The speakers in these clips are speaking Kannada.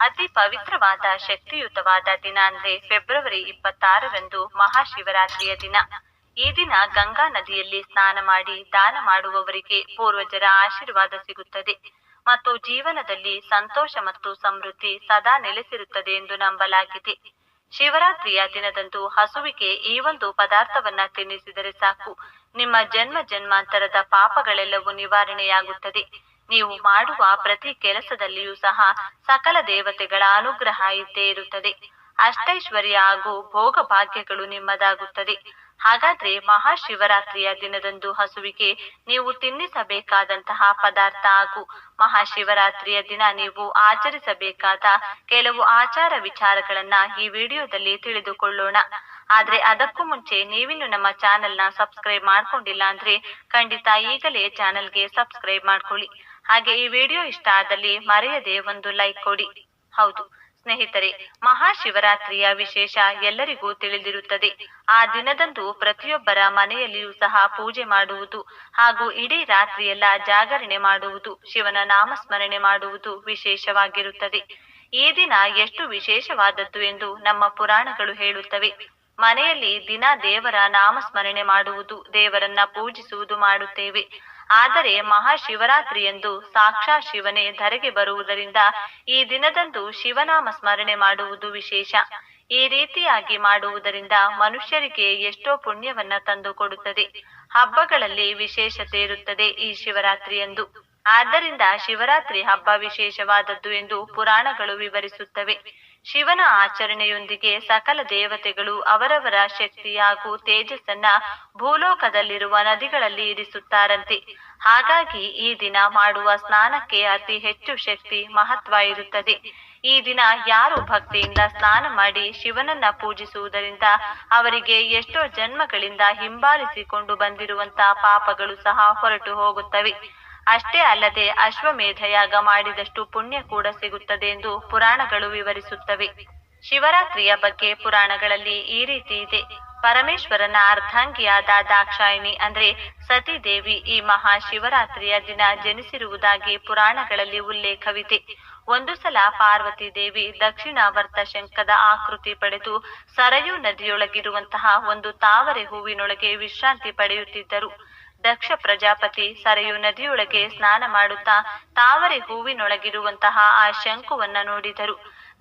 ಅತಿ ಪವಿತ್ರವಾದ, ಶಕ್ತಿಯುತವಾದ ದಿನ ಅಂದ್ರೆ ಫೆಬ್ರವರಿ ಇಪ್ಪತ್ತಾರರಂದು ಮಹಾಶಿವರಾತ್ರಿಯ ದಿನ. ಈ ದಿನ ಗಂಗಾ ನದಿಯಲ್ಲಿ ಸ್ನಾನ ಮಾಡಿ, ದಾನ ಮಾಡುವವರಿಗೆ ಪೂರ್ವಜರ ಆಶೀರ್ವಾದ ಸಿಗುತ್ತದೆ. ಮತ್ತು ಜೀವನದಲ್ಲಿ ಸಂತೋಷ ಮತ್ತು ಸಮೃದ್ಧಿ ಸದಾ ನೆಲೆಸಿರುತ್ತದೆ ಎಂದು ನಂಬಲಾಗಿದೆ. ಶಿವರಾತ್ರಿಯ ದಿನದಂದು ಹಸುವಿಗೆ ಈ ಒಂದು ಪದಾರ್ಥವನ್ನ ತಿನ್ನಿಸಿದರೆ ಸಾಕು. ನಿಮ್ಮ ಜನ್ಮ ಜನ್ಮಾಂತರದ ಪಾಪಗಳೆಲ್ಲವೂ ನಿವಾರಣೆಯಾಗುತ್ತದೆ. ನೀವು ಮಾಡುವ ಪ್ರತಿ ಕೆಲಸದಲ್ಲಿಯೂ ಸಹ ಸಕಲ ದೇವತೆಗಳ ಅನುಗ್ರಹ ಇದ್ದೇ ಇರುತ್ತದೆ. ಅಷ್ಟೈಶ್ವರ್ಯ ಹಾಗೂ ಭೋಗ ಭಾಗ್ಯಗಳು ನಿಮ್ಮದಾಗುತ್ತದೆ. ಹಾಗಾದ್ರೆ ಮಹಾಶಿವರಾತ್ರಿಯ ದಿನದಂದು ಹಸುವಿಗೆ ನೀವು ತಿನ್ನಿಸಬೇಕಾದಂತಹ ಪದಾರ್ಥ ಹಾಗೂ ಮಹಾಶಿವರಾತ್ರಿಯ ದಿನ ನೀವು ಆಚರಿಸಬೇಕಾದ ಕೆಲವು ಆಚಾರ ವಿಚಾರಗಳನ್ನ ಈ ವಿಡಿಯೋದಲ್ಲಿ ತಿಳಿದುಕೊಳ್ಳೋಣ. ಆದ್ರೆ ಅದಕ್ಕೂ ಮುಂಚೆ ನೀವಿನ್ನು ನಮ್ಮ ಚಾನೆಲ್ನ ಸಬ್ಸ್ಕ್ರೈಬ್ ಮಾಡ್ಕೊಂಡಿಲ್ಲ ಅಂದ್ರೆ ಖಂಡಿತ ಈಗಲೇ ಚಾನೆಲ್ಗೆ ಸಬ್ಸ್ಕ್ರೈಬ್ ಮಾಡ್ಕೊಳ್ಳಿ. ಹಾಗೆ ಈ ವಿಡಿಯೋ ಇಷ್ಟ ಆದಲ್ಲಿ ಮರೆಯದೆ ಒಂದು ಲೈಕ್ ಕೊಡಿ. ಹೌದು, ಸ್ನೇಹಿತರೆ, ಮಹಾಶಿವರಾತ್ರಿಯ ವಿಶೇಷ ಎಲ್ಲರಿಗೂ ತಿಳಿದಿರುತ್ತದೆ. ಆ ದಿನದಂದು ಪ್ರತಿಯೊಬ್ಬರ ಮನೆಯಲ್ಲಿಯೂ ಸಹ ಪೂಜೆ ಮಾಡುವುದು ಹಾಗೂ ಇಡೀ ರಾತ್ರಿಯೆಲ್ಲ ಜಾಗರಣೆ ಮಾಡುವುದು, ಶಿವನ ನಾಮಸ್ಮರಣೆ ಮಾಡುವುದು ವಿಶೇಷವಾಗಿರುತ್ತದೆ. ಈ ದಿನ ಎಷ್ಟು ವಿಶೇಷವಾದದ್ದು ಎಂದು ನಮ್ಮ ಪುರಾಣಗಳು ಹೇಳುತ್ತವೆ. ಮನೆಯಲ್ಲಿ ದಿನ ದೇವರ ನಾಮಸ್ಮರಣೆ ಮಾಡುವುದು, ದೇವರನ್ನ ಪೂಜಿಸುವುದು ಮಾಡುತ್ತೇವೆ. ಆದರೆ ಮಹಾಶಿವರಾತ್ರಿಯಂದು ಸಾಕ್ಷಾ ಶಿವನೇ ಧರೆಗೆ ಬರುವುದರಿಂದ ಈ ದಿನದಂದು ಶಿವನಾಮ ಸ್ಮರಣೆ ಮಾಡುವುದು ವಿಶೇಷ. ಈ ರೀತಿಯಾಗಿ ಮಾಡುವುದರಿಂದ ಮನುಷ್ಯರಿಗೆ ಎಷ್ಟೋ ಪುಣ್ಯವನ್ನ ತಂದು ಕೊಡುತ್ತದೆ. ಹಬ್ಬಗಳಲ್ಲಿ ವಿಶೇಷತೆ ಇರುತ್ತದೆ ಈ ಶಿವರಾತ್ರಿಯಂದು. ಆದ್ದರಿಂದ ಶಿವರಾತ್ರಿ ಹಬ್ಬ ವಿಶೇಷವಾದದ್ದು ಎಂದು ಪುರಾಣಗಳು ವಿವರಿಸುತ್ತವೆ. ಶಿವನ ಆಚರಣೆಯೊಂದಿಗೆ ಸಕಲ ದೇವತೆಗಳು ಅವರವರ ಶಕ್ತಿ ಹಾಗೂ ತೇಜಸ್ಸನ್ನ ಭೂಲೋಕದಲ್ಲಿರುವ ನದಿಗಳಲ್ಲಿ ಇರಿಸುತ್ತಾರಂತೆ. ಹಾಗಾಗಿ ಈ ದಿನ ಮಾಡುವ ಸ್ನಾನಕ್ಕೆ ಅತಿ ಹೆಚ್ಚು ಶಕ್ತಿ ಮಹತ್ವ ಇರುತ್ತದೆ. ಈ ದಿನ ಯಾರು ಭಕ್ತಿಯಿಂದ ಸ್ನಾನ ಮಾಡಿ ಶಿವನನ್ನ ಪೂಜಿಸುವುದರಿಂದ ಅವರಿಗೆ ಎಷ್ಟೋ ಜನ್ಮಗಳಿಂದ ಹಿಂಬಾಲಿಸಿಕೊಂಡು ಬಂದಿರುವಂತಹ ಪಾಪಗಳು ಸಹ ಹೊರಟು ಹೋಗುತ್ತವೆ. ಅಷ್ಟೇ ಅಲ್ಲದೆ ಅಶ್ವಮೇಧ ಯಾಗ ಮಾಡಿದಷ್ಟು ಪುಣ್ಯ ಕೂಡ ಸಿಗುತ್ತದೆ ಎಂದು ಪುರಾಣಗಳು ವಿವರಿಸುತ್ತವೆ. ಶಿವರಾತ್ರಿಯ ಬಗ್ಗೆ ಪುರಾಣಗಳಲ್ಲಿ ಈ ರೀತಿ ಇದೆ. ಪರಮೇಶ್ವರನ ಅರ್ಧಾಂಗಿಯಾದ ದಾಕ್ಷಾಯಿಣಿ ಅಂದ್ರೆ ಸತೀದೇವಿ ಈ ಮಹಾ ಶಿವರಾತ್ರಿಯ ದಿನ ಜನಿಸಿರುವುದಾಗಿ ಪುರಾಣಗಳಲ್ಲಿ ಉಲ್ಲೇಖವಿದೆ. ಒಂದು ಸಲ ಪಾರ್ವತಿ ದೇವಿ ದಕ್ಷಿಣಾವರ್ತ ಶಂಕದ ಆಕೃತಿ ಪಡೆದು ಸರಯೂ ನದಿಯೊಳಗಿರುವಂತಹ ಒಂದು ತಾವರೆ ಹೂವಿನೊಳಗೆ ವಿಶ್ರಾಂತಿ ಪಡೆಯುತ್ತಿದ್ದರು. ದಕ್ಷ ಪ್ರಜಾಪತಿ ಸರೆಯು ನದಿಯೊಳಗೆ ಸ್ನಾನ ಮಾಡುತ್ತಾ ತಾವರೆ ಹೂವಿನೊಳಗಿರುವಂತಹ ಆ ಶಂಕುವನ್ನ ನೋಡಿದರು.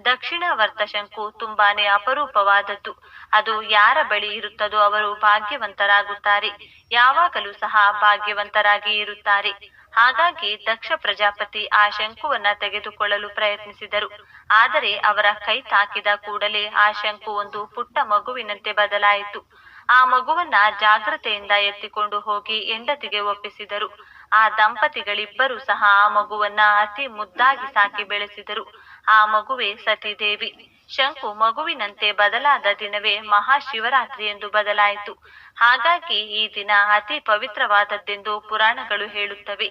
ದಕ್ಷಿಣಾವರ್ತ ಶಂಕು ತುಂಬಾನೇ ಅಪರೂಪವಾದದ್ದು. ಅದು ಯಾರ ಬಳಿ ಇರುತ್ತದೋ ಅವರು ಭಾಗ್ಯವಂತರಾಗುತ್ತಾರೆ. ಯಾವಾಗಲೂ ಸಹ ಭಾಗ್ಯವಂತರಾಗಿ ಇರುತ್ತಾರೆ. ಹಾಗಾಗಿ ದಕ್ಷ ಪ್ರಜಾಪತಿ ಆ ಶಂಕುವನ್ನ ತೆಗೆದುಕೊಳ್ಳಲು ಪ್ರಯತ್ನಿಸಿದರು. ಆದರೆ ಅವರ ಕೈ ತಾಕಿದ ಕೂಡಲೇ ಆ ಶಂಕು ಒಂದು ಪುಟ್ಟ ಮಗುವಿನಂತೆ ಬದಲಾಯಿತು. ಆ ಮಗುವನ್ನ ಜಾಗ್ರತೆಯಿಂದ ಎತ್ತಿಕೊಂಡು ಹೋಗಿ ಹೆಂಡತಿಗೆ ಒಪ್ಪಿಸಿದರು. ಆ ದಂಪತಿಗಳಿಬ್ಬರು ಸಹ ಆ ಮಗುವನ್ನ ಅತಿ ಮುದ್ದಾಗಿ ಸಾಕಿ ಬೆಳೆಸಿದರು. ಆ ಮಗುವೆ ಸತೀದೇವಿ. ಶಂಕು ಮಗುವಿನಂತೆ ಬದಲಾದ ದಿನವೇ ಮಹಾಶಿವರಾತ್ರಿ ಎಂದು ಬದಲಾಯಿತು. ಹಾಗಾಗಿ ಈ ದಿನ ಅತಿ ಪವಿತ್ರವಾದದ್ದೆಂದು ಪುರಾಣಗಳು ಹೇಳುತ್ತವೆ.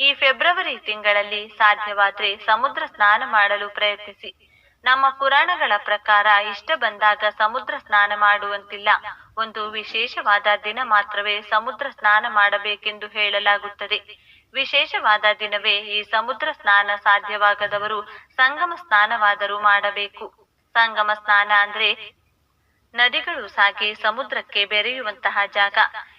ಈ ಫೆಬ್ರವರಿ ತಿಂಗಳಲ್ಲಿ ಸಾಧ್ಯವಾದ್ರೆ ಸಮುದ್ರ ಸ್ನಾನ ಮಾಡಲು ಪ್ರಯತ್ನಿಸಿ. ನಮ್ಮ ಪುರಾಣಗಳ ಪ್ರಕಾರ ಇಷ್ಟ ಬಂದಾಗ ಸಮುದ್ರ ಸ್ನಾನ ಮಾಡುವಂತಿಲ್ಲ. ಒಂದು ವಿಶೇಷವಾದ ದಿನ ಮಾತ್ರವೇ ಸಮುದ್ರ ಸ್ನಾನ ಮಾಡಬೇಕೆಂದು ಹೇಳಲಾಗುತ್ತದೆ. ವಿಶೇಷವಾದ ದಿನವೇ ಈ ಸಮುದ್ರ ಸ್ನಾನ ಸಾಧ್ಯವಾಗದವರು ಸಂಗಮ ಸ್ನಾನವಾದರೂ ಮಾಡಬೇಕು. ಸಂಗಮ ಸ್ನಾನ ಅಂದ್ರೆ ನದಿಗಳು ಸಾಗಿ ಸಮುದ್ರಕ್ಕೆ ಬೆರೆಯುವಂತಹ ಜಾಗ.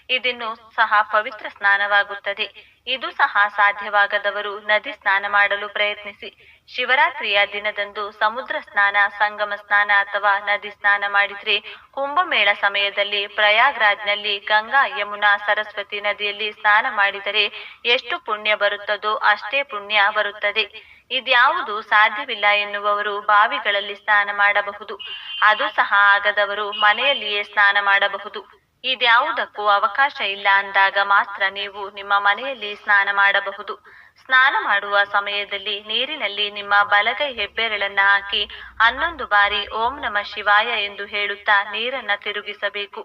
ಇದನ್ನು ಸಹ ಪವಿತ್ರ ಸ್ನಾನವಾಗುತ್ತದೆ. ಇದು ಸಹ ಸಾಧ್ಯವಾಗದವರು ನದಿ ಸ್ನಾನ ಮಾಡಲು ಪ್ರಯತ್ನಿಸಿ. ಶಿವರಾತ್ರಿಯ ದಿನದಂದು ಸಮುದ್ರ ಸ್ನಾನ, ಸಂಗಮ ಸ್ನಾನ ಅಥವಾ ನದಿ ಸ್ನಾನ ಮಾಡಿದ್ರೆ ಕುಂಭಮೇಳ ಸಮಯದಲ್ಲಿ ಪ್ರಯಾಗ್ರಾಜ್ನಲ್ಲಿ ಗಂಗಾ, ಯಮುನಾ, ಸರಸ್ವತಿ ನದಿಯಲ್ಲಿ ಸ್ನಾನ ಮಾಡಿದರೆ ಎಷ್ಟು ಪುಣ್ಯ ಬರುತ್ತದೋ ಅಷ್ಟೇ ಪುಣ್ಯ ಬರುತ್ತದೆ. ಇದ್ಯಾವುದು ಸಾಧ್ಯವಿಲ್ಲ ಎನ್ನುವವರು ಬಾವಿಗಳಲ್ಲಿ ಸ್ನಾನ ಮಾಡಬಹುದು. ಅದು ಸಹ ಆಗದವರು ಮನೆಯಲ್ಲಿಯೇ ಸ್ನಾನ ಮಾಡಬಹುದು. ಇದ್ಯಾವುದಕ್ಕೂ ಅವಕಾಶ ಇಲ್ಲ ಅಂದಾಗ ಮಾತ್ರ ನೀವು ನಿಮ್ಮ ಮನೆಯಲ್ಲಿ ಸ್ನಾನ ಮಾಡಬಹುದು. ಸ್ನಾನ ಮಾಡುವ ಸಮಯದಲ್ಲಿ ನೀರಿನಲ್ಲಿ ನಿಮ್ಮ ಬಲಗೈ ಹೆಬ್ಬೆರಳನ್ನ ಹಾಕಿ ಹನ್ನೊಂದು ಬಾರಿ ಓಂ ನಮ ಶಿವಾಯ ಎಂದು ಹೇಳುತ್ತಾ ನೀರನ್ನ ತಿರುಗಿಸಬೇಕು.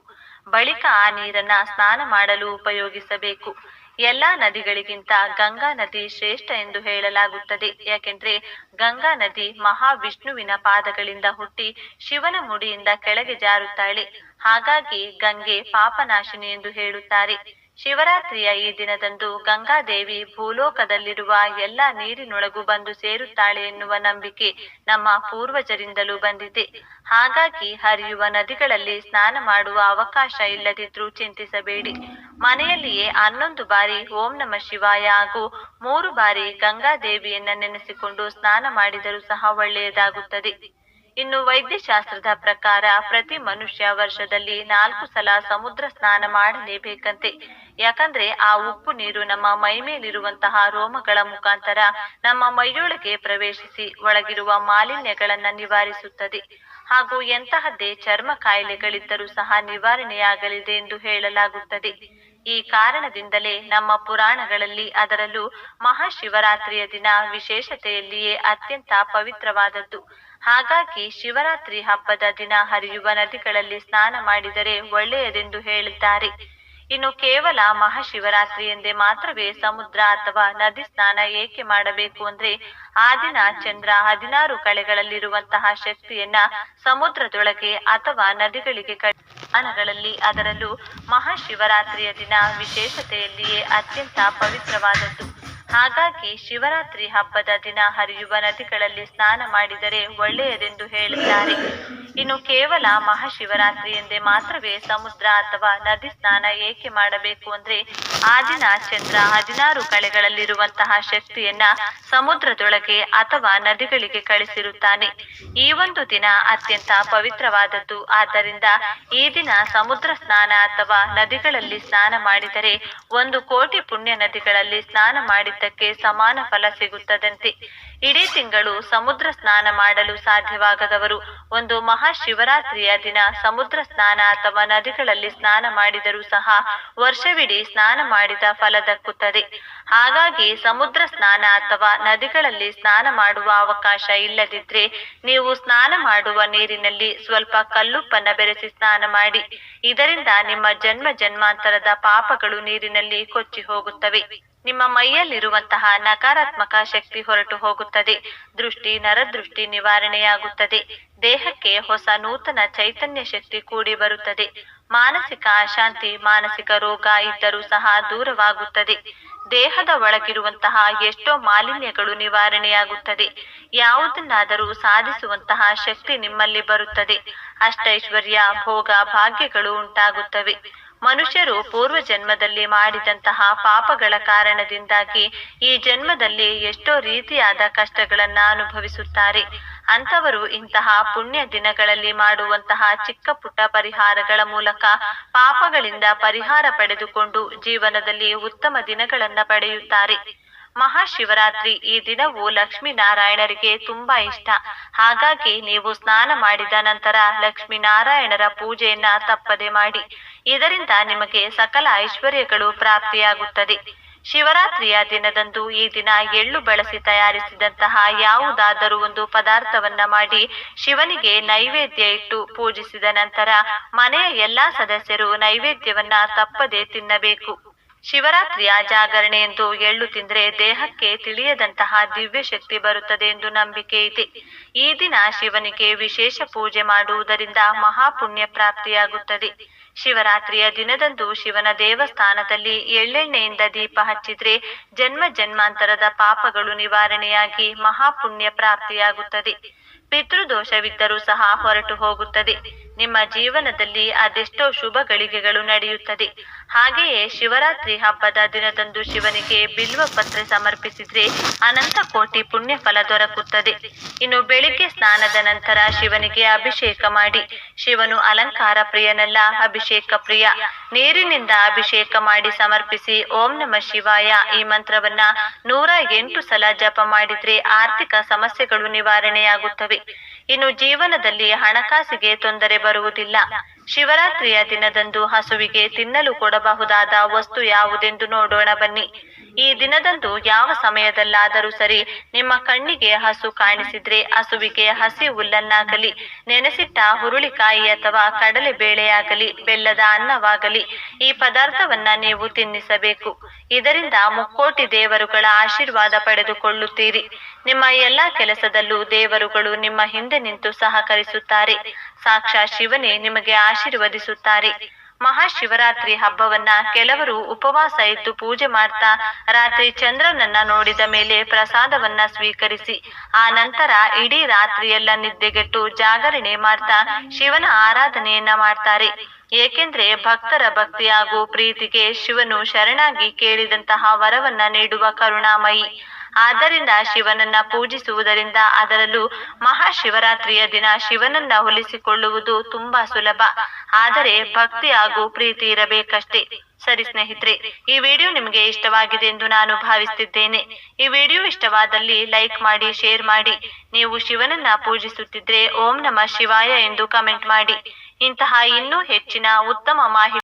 ಬಳಿಕ ಆ ನೀರನ್ನ ಸ್ನಾನ ಮಾಡಲು ಉಪಯೋಗಿಸಬೇಕು. ಎಲ್ಲಾ ನದಿಗಳಿಗಿಂತ ಗಂಗಾ ನದಿ ಶ್ರೇಷ್ಠ ಎಂದು ಹೇಳಲಾಗುತ್ತದೆ. ಯಾಕೆಂದ್ರೆ ಗಂಗಾ ನದಿ ಮಹಾವಿಷ್ಣುವಿನ ಪಾದಗಳಿಂದ ಹುಟ್ಟಿ ಶಿವನ ಮುಡಿಯಿಂದ ಕೆಳಗೆ ಜಾರುತ್ತಾಳೆ. ಹಾಗಾಗಿ ಗಂಗೆ ಪಾಪನಾಶಿನಿ ಎಂದು ಹೇಳುತ್ತಾರೆ. ಶಿವರಾತ್ರಿಯ ಈ ದಿನದಂದು ಗಂಗಾದೇವಿ ಭೂಲೋಕದಲ್ಲಿರುವ ಎಲ್ಲ ನೀರಿನೊಳಗೂ ಬಂದು ಸೇರುತ್ತಾಳೆ ಎನ್ನುವ ನಂಬಿಕೆ ನಮ್ಮ ಪೂರ್ವಜರಿಂದಲೂ ಬಂದಿದೆ. ಹಾಗಾಗಿ ಹರಿಯುವ ನದಿಗಳಲ್ಲಿ ಸ್ನಾನ ಮಾಡುವ ಅವಕಾಶ ಇಲ್ಲದಿದ್ರೂ ಚಿಂತಿಸಬೇಡಿ. ಮನೆಯಲ್ಲಿಯೇ ಹನ್ನೊಂದು ಬಾರಿ ಓಂ ನಮ ಶಿವಾಯ ಹಾಗೂ ಮೂರು ಬಾರಿ ಗಂಗಾದೇವಿಯನ್ನ ನೆನೆಸಿಕೊಂಡು ಸ್ನಾನ ಮಾಡಿದರೂ ಸಹ ಒಳ್ಳೆಯದಾಗುತ್ತದೆ. ಇನ್ನು ವೈದ್ಯಶಾಸ್ತ್ರದ ಪ್ರಕಾರ ಪ್ರತಿ ಮನುಷ್ಯ ವರ್ಷದಲ್ಲಿ ನಾಲ್ಕು ಸಲ ಸಮುದ್ರ ಸ್ನಾನ ಮಾಡಲೇಬೇಕಂತೆ. ಯಾಕಂದ್ರೆ ಆ ಉಪ್ಪು ನೀರು ನಮ್ಮ ಮೈ ಮೇಲಿರುವಂತಹ ರೋಮಗಳ ಮುಖಾಂತರ ನಮ್ಮ ಮೈಯೊಳಗೆ ಪ್ರವೇಶಿಸಿ ಒಳಗಿರುವ ಮಾಲಿನ್ಯಗಳನ್ನ ನಿವಾರಿಸುತ್ತದೆ. ಹಾಗೂ ಎಂತಹದ್ದೇ ಚರ್ಮ ಕಾಯಿಲೆಗಳಿದ್ದರೂ ಸಹ ನಿವಾರಣೆಯಾಗಲಿದೆ ಎಂದು ಹೇಳಲಾಗುತ್ತದೆ. ಈ ಕಾರಣದಿಂದಲೇ ನಮ್ಮ ಪುರಾಣಗಳಲ್ಲಿ ಅದರಲ್ಲೂ ಮಹಾಶಿವರಾತ್ರಿಯ ದಿನ ವಿಶೇಷತೆಯಲ್ಲಿಯೇ ಅತ್ಯಂತ ಪವಿತ್ರವಾದದ್ದು. ಹಾಗಾಗಿ ಶಿವರಾತ್ರಿ ಹಬ್ಬದ ದಿನ ಹರಿಯುವ ನದಿಗಳಲ್ಲಿ ಸ್ನಾನ ಮಾಡಿದರೆ ಒಳ್ಳೆಯದೆಂದು ಹೇಳಿದ್ದಾರೆ ಇನ್ನು ಕೇವಲ ಮಹಾಶಿವರಾತ್ರಿ ಎಂದೇ ಮಾತ್ರವೇ ಸಮುದ್ರ ಅಥವಾ ನದಿ ಸ್ನಾನ ಏಕೆ ಮಾಡಬೇಕು ಅಂದ್ರೆ ಆ ದಿನ ಚಂದ್ರ ಹದಿನಾರು ಕಳೆಗಳಲ್ಲಿರುವಂತಹ ಶಕ್ತಿಯನ್ನ ಸಮುದ್ರದೊಳಗೆ ಅಥವಾ ನದಿಗಳಿಗೆ ಕಣಗಳಲ್ಲಿ ಅದರಲ್ಲೂ ಮಹಾಶಿವರಾತ್ರಿಯ ದಿನ ವಿಶೇಷತೆಯಲ್ಲಿಯೇ ಅತ್ಯಂತ ಪವಿತ್ರವಾದದ್ದು. ಹಾಗಾಗಿ ಶಿವರಾತ್ರಿ ಹಬ್ಬದ ದಿನ ಹರಿಯುವ ನದಿಗಳಲ್ಲಿ ಸ್ನಾನ ಮಾಡಿದರೆ ಒಳ್ಳೆಯದೆಂದು ಹೇಳುತ್ತಾರೆ ಇನ್ನು ಕೇವಲ ಮಹಾಶಿವರಾತ್ರಿ ಎಂದೇ ಮಾತ್ರವೇ ಸಮುದ್ರ ಅಥವಾ ನದಿ ಸ್ನಾನ ಏಕೆ ಮಾಡಬೇಕು ಅಂದ್ರೆ ಆ ದಿನ ಚಂದ್ರ ಹದಿನಾರು ಕಳೆಗಳಲ್ಲಿರುವಂತಹ ಶಕ್ತಿಯನ್ನ ಸಮುದ್ರದೊಳಗೆ ಅಥವಾ ನದಿಗಳಿಗೆ ಕಳಿಸಿರುತ್ತಾನೆ. ಈ ಒಂದು ದಿನ ಅತ್ಯಂತ ಪವಿತ್ರವಾದದ್ದು. ಆದ್ದರಿಂದ ಈ ದಿನ ಸಮುದ್ರ ಸ್ನಾನ ಅಥವಾ ನದಿಗಳಲ್ಲಿ ಸ್ನಾನ ಮಾಡಿದರೆ ಒಂದು ಕೋಟಿ ಪುಣ್ಯ ನದಿಗಳಲ್ಲಿ ಸ್ನಾನ ಮಾಡಿದ್ದಕ್ಕೆ ಸಮಾನ ಫಲ ಸಿಗುತ್ತದಂತೆ. ಇಡೀ ತಿಂಗಳು ಸಮುದ್ರ ಸ್ನಾನ ಮಾಡಲು ಸಾಧ್ಯವಾಗದವರು. ಒಂದು ಮಹಾಶಿವರಾತ್ರಿಯ ದಿನ ಸಮುದ್ರ ಸ್ನಾನ ಅಥವಾ ನದಿಗಳಲ್ಲಿ ಸ್ನಾನ ಮಾಡಿದರೂ ಸಹ ವರ್ಷವಿಡೀ ಸ್ನಾನ ಮಾಡಿದ ಫಲ ದಕ್ಕುತ್ತದೆ. ಹಾಗಾಗಿ ಸಮುದ್ರ ಸ್ನಾನ ಅಥವಾ ನದಿಗಳಲ್ಲಿ ಸ್ನಾನ ಮಾಡುವ ಅವಕಾಶ ಇಲ್ಲದಿದ್ರೆ ನೀವು ಸ್ನಾನ ಮಾಡುವ ನೀರಿನಲ್ಲಿ ಸ್ವಲ್ಪ ಕಲ್ಲುಪ್ಪನ್ನ ಬೆರೆಸಿ ಸ್ನಾನ ಮಾಡಿ. ಇದರಿಂದ ನಿಮ್ಮ ಜನ್ಮ ಜನ್ಮಾಂತರದ ಪಾಪಗಳು ನೀರಿನಲ್ಲಿ ಕೊಚ್ಚಿ ಹೋಗುತ್ತವೆ. ನಿಮ್ಮ ಮೈಯಲ್ಲಿರುವಂತಹ ನಕಾರಾತ್ಮಕ ಶಕ್ತಿ ಹೊರಟು ಹೋಗುತ್ತದೆ. ದೃಷ್ಟಿ ನರದೃಷ್ಟಿ ನಿವಾರಣೆಯಾಗುತ್ತದೆ. ದೇಹಕ್ಕೆ ಹೊಸ ನೂತನ ಚೈತನ್ಯ ಶಕ್ತಿ ಕೂಡಿ ಬರುತ್ತದೆ. ಮಾನಸಿಕ ಅಶಾಂತಿ, ಮಾನಸಿಕ ರೋಗ ಇದ್ದರೂ ಸಹ ದೂರವಾಗುತ್ತದೆ. ದೇಹದ ಒಳಗಿರುವಂತಹ ಎಷ್ಟೋ ಮಾಲಿನ್ಯಗಳು ನಿವಾರಣೆಯಾಗುತ್ತದೆ. ಯಾವುದನ್ನಾದರೂ ಸಾಧಿಸುವಂತಹ ಶಕ್ತಿ ನಿಮ್ಮಲ್ಲಿ ಬರುತ್ತದೆ. ಅಷ್ಟೈಶ್ವರ್ಯ, ಭೋಗ, ಭಾಗ್ಯಗಳು ಉಂಟಾಗುತ್ತವೆ. ಮನುಷ್ಯರು ಪೂರ್ವ ಜನ್ಮದಲ್ಲಿ ಮಾಡಿದಂತಹ ಪಾಪಗಳ ಕಾರಣದಿಂದಾಗಿ ಈ ಜನ್ಮದಲ್ಲಿ ಎಷ್ಟೋ ರೀತಿಯಾದ ಕಷ್ಟಗಳನ್ನ ಅನುಭವಿಸುತ್ತಾರೆ. ಅಂತವರು ಇಂತಹ ಪುಣ್ಯ ದಿನಗಳಲ್ಲಿ ಮಾಡುವಂತಹ ಚಿಕ್ಕ ಪುಟ್ಟ ಪರಿಹಾರಗಳ ಮೂಲಕ ಪಾಪಗಳಿಂದ ಪರಿಹಾರ ಪಡೆದುಕೊಂಡು ಜೀವನದಲ್ಲಿ ಉತ್ತಮ ದಿನಗಳನ್ನ ಪಡೆಯುತ್ತಾರೆ. ಮಹಾಶಿವರಾತ್ರಿ ಈ ದಿನವು ಲಕ್ಷ್ಮೀನಾರಾಯಣರಿಗೆ ತುಂಬಾ ಇಷ್ಟ. ಹಾಗಾಗಿ ನೀವು ಸ್ನಾನ ಮಾಡಿದ ನಂತರ ಲಕ್ಷ್ಮೀನಾರಾಯಣರ ಪೂಜೆಯನ್ನ ತಪ್ಪದೆ ಮಾಡಿ. ಇದರಿಂದ ನಿಮಗೆ ಸಕಲ ಐಶ್ವರ್ಯಗಳು ಪ್ರಾಪ್ತಿಯಾಗುತ್ತದೆ. ಶಿವರಾತ್ರಿಯ ದಿನದಂದು ಈ ದಿನ ಎಳ್ಳು ಬಳಸಿ ತಯಾರಿಸಿದಂತಹ ಯಾವುದಾದರೂ ಒಂದು ಪದಾರ್ಥವನ್ನ ಮಾಡಿ ಶಿವನಿಗೆ ನೈವೇದ್ಯ ಇಟ್ಟು ಪೂಜಿಸಿದ ನಂತರ ಮನೆಯ ಎಲ್ಲಾ ಸದಸ್ಯರು ನೈವೇದ್ಯವನ್ನ ತಪ್ಪದೆ ತಿನ್ನಬೇಕು. ಶಿವರಾತ್ರಿಯ ಜಾಗರಣೆ ಎಂದು ಎಳ್ಳು ತಿಂದ್ರೆ ದೇಹಕ್ಕೆ ತಿಳಿಯದಂತಹ ದಿವ್ಯ ಶಕ್ತಿ ಬರುತ್ತದೆ ಎಂದು ನಂಬಿಕೆ ಇದೆ. ಈ ದಿನ ಶಿವನಿಗೆ ವಿಶೇಷ ಪೂಜೆ ಮಾಡುವುದರಿಂದ ಮಹಾಪುಣ್ಯ ಪ್ರಾಪ್ತಿಯಾಗುತ್ತದೆ. ಶಿವರಾತ್ರಿಯ ದಿನದಂದು ಶಿವನ ದೇವಸ್ಥಾನದಲ್ಲಿ ಎಳ್ಳೆಣ್ಣೆಯಿಂದ ದೀಪ ಹಚ್ಚಿದ್ರೆ ಜನ್ಮ ಜನ್ಮಾಂತರದ ಪಾಪಗಳು ನಿವಾರಣೆಯಾಗಿ ಮಹಾಪುಣ್ಯ ಪ್ರಾಪ್ತಿಯಾಗುತ್ತದೆ. ಪಿತೃದೋಷವಿದ್ದರೂ ಸಹ ಹೊರಟು ಹೋಗುತ್ತದೆ. ನಿಮ್ಮ ಜೀವನದಲ್ಲಿ ಅದೆಷ್ಟೋ ಶುಭ ಗಳಿಗೆಗಳು ನಡೆಯುತ್ತದೆ. ಹಾಗೆಯೇ ಶಿವರಾತ್ರಿ ಹಬ್ಬದ ದಿನದಂದು ಶಿವನಿಗೆ ಬಿಲ್ವ ಪತ್ರೆ ಸಮರ್ಪಿಸಿದ್ರೆ ಅನಂತ ಕೋಟಿ ಪುಣ್ಯ ಫಲ ದೊರಕುತ್ತದೆ. ಇನ್ನು ಬೆಳಿಗ್ಗೆ ಸ್ನಾನದ ನಂತರ ಶಿವನಿಗೆ ಅಭಿಷೇಕ ಮಾಡಿ. ಶಿವನು ಅಲಂಕಾರ ಪ್ರಿಯನಲ್ಲ, ಅಭಿಷೇಕ ಪ್ರಿಯ. ನೀರಿನಿಂದ ಅಭಿಷೇಕ ಮಾಡಿ ಸಮರ್ಪಿಸಿ ಓಂ ನಮ ಶಿವಾಯ. ಈ ಮಂತ್ರವನ್ನ ನೂರ ಎಂಟು ಸಲ ಜಪ ಮಾಡಿದ್ರೆ ಆರ್ಥಿಕ ಸಮಸ್ಯೆಗಳು ನಿವಾರಣೆಯಾಗುತ್ತವೆ. ಇನ್ನು ಜೀವನದಲ್ಲಿ ಹಣಕಾಸಿಗೆ ತೊಂದರೆ ಬರುವುದಿಲ್ಲ. ಶಿವರಾತ್ರಿಯ ದಿನದಂದು ಹಸುವಿಗೆ ತಿನ್ನಲು ಕೊಡಬಹುದಾದ ವಸ್ತು ಯಾವುದೆಂದು ನೋಡೋಣ ಬನ್ನಿ. ಈ ದಿನದಂದು ಯಾವ ಸಮಯದಲ್ಲಾದರೂ ಸರಿ ನಿಮ್ಮ ಕಣ್ಣಿಗೆ ಹಸು ಕಾಣಿಸಿದ್ರೆ ಹಸುವಿಗೆ ಹಸಿ ಹುಲ್ಲನ್ನಾಗಲಿ, ನೆನೆಸಿಟ್ಟ ಹುರುಳಿಕಾಯಿ ಅಥವಾ ಕಡಲೆ ಬೇಳೆಯಾಗಲಿ, ಬೆಲ್ಲದ ಅನ್ನವಾಗಲಿ ಈ ಪದಾರ್ಥವನ್ನ ನೀವು ತಿನ್ನಿಸಬೇಕು. ಇದರಿಂದ ಮುಕ್ಕೋಟಿ ದೇವರುಗಳ ಆಶೀರ್ವಾದ ಪಡೆದುಕೊಳ್ಳುತ್ತೀರಿ. ನಿಮ್ಮ ಎಲ್ಲಾ ಕೆಲಸದಲ್ಲೂ ದೇವರುಗಳು ನಿಮ್ಮ ಹಿಂದೆ ನಿಂತು ಸಹಕರಿಸುತ್ತಾರೆ. ಸಾಕ್ಷಾತ್ ಶಿವನೇ ನಿಮಗೆ ಆಶೀರ್ವದಿಸುತ್ತಾರೆ. ಮಹಾಶಿವರಾತ್ರಿ ಹಬ್ಬವನ್ನ ಕೆಲವರು ಉಪವಾಸ ಇದ್ದು ಪೂಜೆ ಮಾಡ್ತಾ ರಾತ್ರಿ ಚಂದ್ರನನ್ನ ನೋಡಿದ ಮೇಲೆ ಪ್ರಸಾದವನ್ನ ಸ್ವೀಕರಿಸಿ, ಆ ನಂತರ ಇಡೀ ರಾತ್ರಿಯೆಲ್ಲ ನಿದ್ದೆಗೆಟ್ಟು ಜಾಗರಣೆ ಮಾಡ್ತಾ ಶಿವನ ಆರಾಧನೆಯನ್ನ ಮಾಡ್ತಾರೆ. ಏಕೆಂದ್ರೆ ಭಕ್ತರ ಭಕ್ತಿ ಹಾಗೂ ಪ್ರೀತಿಗೆ ಶಿವನು ಶರಣಾಗಿ ಕೇಳಿದಂತಹ ವರವನ್ನ ನೀಡುವ ಕರುಣಾಮಯಿ. ಆದ್ದರಿಂದ ಶಿವನನ್ನ ಪೂಜಿಸುವುದರಿಂದ ಅದರಲ್ಲೂ ಮಹಾಶಿವರಾತ್ರಿಯ ದಿನ ಶಿವನನ್ನ ಹೊಲಿಸಿಕೊಳ್ಳುವುದು ತುಂಬಾ ಸುಲಭ. ಆದರೆ ಭಕ್ತಿ ಹಾಗೂ ಪ್ರೀತಿ ಇರಬೇಕಷ್ಟೇ. ಸರಿ ಸ್ನೇಹಿತರೆ, ಈ ವಿಡಿಯೋ ನಿಮಗೆ ಇಷ್ಟವಾಗಿದೆ ಎಂದು ನಾನು ಭಾವಿಸುತ್ತಿದ್ದೇನೆ ಈ ವಿಡಿಯೋ ಇಷ್ಟವಾದಲ್ಲಿ ಲೈಕ್ ಮಾಡಿ, ಶೇರ್ ಮಾಡಿ. ನೀವು ಶಿವನನ್ನ ಪೂಜಿಸುತ್ತಿದ್ರೆ ಓಂ ನಮ ಶಿವಾಯ ಎಂದು ಕಮೆಂಟ್ ಮಾಡಿ. ಇಂತಹ ಇನ್ನೂ ಹೆಚ್ಚಿನ ಉತ್ತಮ ಮಾಹಿತಿ